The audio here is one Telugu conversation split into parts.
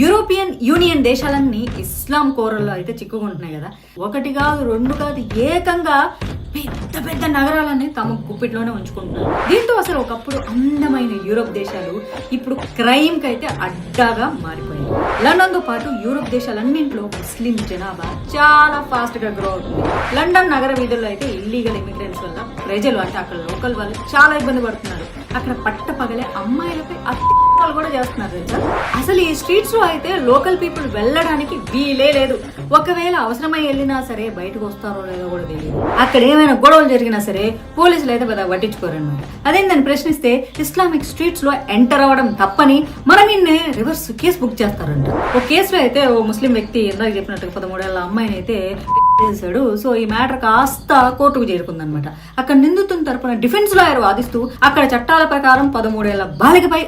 యూరోపియన్ యూనియన్ దేశాలన్నీ ఇస్లాం కోరల్లో అయితే చిక్కుకుంటున్నాయి కదా. ఒకటి కాదు రెండు కాదు ఏకంగా పెద్ద పెద్ద నగరాలన్నీ తమ గుప్పిట్లోనే ఉంచుకుంటున్నారు. దీంతో అసలు ఒకప్పుడు అందమైన యూరోప్ దేశాలు ఇప్పుడు క్రైమ్కి అయితే అడ్డాగా మారిపోయాయి. లండన్తో పాటు యూరోప్ దేశాలన్నింటిలో ముస్లిం జనాభా చాలా ఫాస్ట్గా గ్రో అవుతుంది. లండన్ నగర వీధుల్లో అయితే ఇల్లీగల్ ఇమిగ్రెంట్స్ వల్ల ప్రజలు అంటే అక్కడ లోకల్ వాళ్ళు చాలా ఇబ్బంది పడుతున్నారు. అక్కడ పట్ట పగలే అమ్మాయిలపై అత్యాలు కూడా చేస్తున్నారు అసలు ఈ స్ట్రీట్స్లో అయితే లోకల్ పీపుల్ వెళ్ళడానికి వీలే లేదు. ఒకవేళ అవసరమై వెళ్ళినా సరే బయటకు వస్తారో లేదో కూడా తెలియదు అక్కడ ఏమైనా గొడవలు జరిగినా సరే పోలీసులు అయితే పెద్ద పట్టించుకోరన్నమాట. దాన్ని ప్రశ్నిస్తే ఇస్లామిక్ స్ట్రీట్స్లో ఎంటర్ అవ్వడం తప్పని మన నిన్నే రివర్స్ కేసు బుక్ చేస్తారంట. ఒక కేసులో అయితే ఓ ముస్లిం వ్యక్తి ఇందాక చెప్పినట్టుగా పదమూడేళ్ళ అమ్మాయిని అయితే చేశాడు. సో ఈ మ్యాటర్ కాస్త కోర్టుకు చేరుకుందనమాట అక్కడ నిందితుని తరపున డిఫెన్స్ లాయర్ వాదిస్తూ అక్కడ చట్టాల ప్రకారం పదమూడేళ్ళ బాలికపై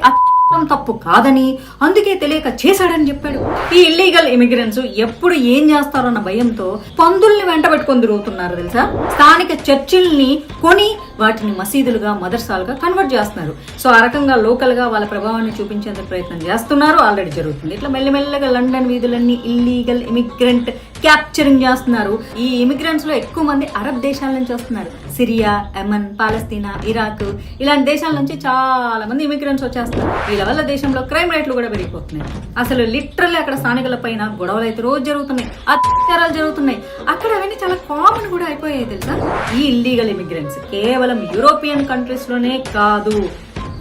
తప్పు కాదని అందుకే తెలియక చేశాడని చెప్పాడు. ఈ ఇల్లీగల్ ఇమిగ్రెంట్స్ ఎప్పుడు ఏం చేస్తారన్న భయంతో పందుల్ని వెంట పెట్టుకొని తిరుగుతున్నారు తెలుసా? స్థానిక చర్చిల్ని కొని వాటిని మసీదులుగా మదర్సాలుగా కన్వర్ట్ చేస్తున్నారు. సో ఆ రకంగా లోకల్గా వాళ్ళ ప్రభావాన్ని చూపించేందుకు ప్రయత్నం చేస్తున్నారు. ఆల్రెడీ జరుగుతుంది. ఇట్లా మెల్లమెల్లగా లండన్ వీధులన్నీ ఇల్లీగల్ ఇమిగ్రెంట్ క్యాప్చరింగ్ చేస్తున్నారు. ఈ ఇమిగ్రెంట్స్లో ఎక్కువ మంది అరబ్ దేశాల నుంచి వస్తున్నారు. సిరియా యమన్ పాలస్తీనా ఇరాక్ ఇలాంటి దేశాల నుంచి చాలా మంది ఇమిగ్రెంట్స్ వచ్చేస్తారు వీళ్ళ వల్ల దేశంలో క్రైమ్ రేట్లు కూడా పెరిగిపోతున్నాయి. అసలు లిటరల్లీ అక్కడ స్థానికుల పైన గొడవలు అయితే రోజు జరుగుతున్నాయి. అత్యాచారాలు జరుగుతున్నాయి. అక్కడ అవన్నీ చాలా కామన్ కూడా అయిపోయాయి తెలుసా? ఈ ఇల్లీగల్ ఇమిగ్రెంట్స్ కేవలం యూరోపియన్ కంట్రీస్లోనే కాదు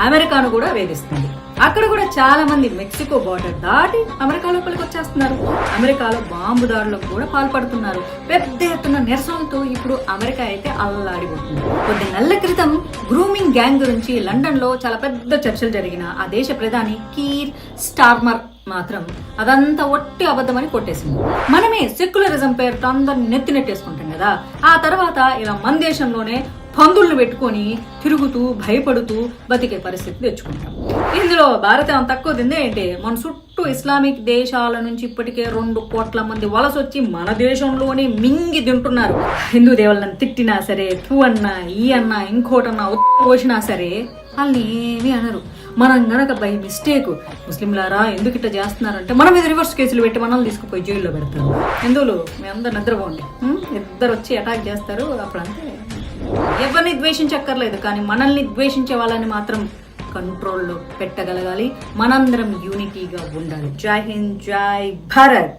అమెరికాను కూడా వేధిస్తుంది. అక్కడ కూడా చాలా మంది మెక్సికో బార్డర్ దాటి అమెరికా లోపలికి వచ్చేస్తున్నారు. అమెరికాలో బాంబు దాడులకు కూడా పాల్పడుతున్నారు. పెద్ద ఎత్తున నిరసనలతో ఇప్పుడు అమెరికా అయితే అల్లాడిపోతుంది. కొద్ది నెలల క్రితం గ్రూమింగ్ గ్యాంగ్ గురించి లండన్లో చాలా పెద్ద చర్చలు జరిగిన ఆ దేశ ప్రధాని కీర్ స్టార్మర్ మాత్రం అదంతా ఒట్టి అబద్ధమని కొట్టేసింది. మనమే సెక్యులరిజం పేరుతో అందరిని నెత్తి నెట్టేసుకుంటాం కదా. ఆ తర్వాత ఇలా మన దేశంలోనే పందుల్ని పెట్టుకొని తిరుగుతూ భయపడుతూ బతికే పరిస్థితి తెచ్చుకుంటాం. ఇందులో భారతం తక్కువ తిందే ఏంటి మన చుట్టూ ఇస్లామిక్ దేశాల నుంచి ఇప్పటికే రెండు కోట్ల మంది వలస వచ్చి మన దేశంలోనే మింగి తింటున్నారు. హిందూ దేవుళ్ళని తిట్టినా సరే తూ అన్నా ఈ అన్నా ఇంకోటన్నా పోసినా సరే వాళ్ళని ఏమీ అనరు. మనం గనక బై మిస్టేక్ ముస్లింలారా ఎందుకు ఇట్లా చేస్తున్నారంటే మనం మీద రివర్స్ కేసులు పెట్టి మనల్ని తీసుకుపోయి జైల్లో పెడతారు. హిందువులు మీ అందరు నిద్రపోండి. ఇద్దరు వచ్చి అటాక్ చేస్తారు అప్పుడంతే ఎవరిని ద్వేషించక్కర్లేదు కానీ మనల్ని ద్వేషించే వాళ్ళని మాత్రం కంట్రోల్లో పెట్టగలగాలి. మనందరం యూనిటీగా ఉండాలి. జై హింద్ జై భారత్!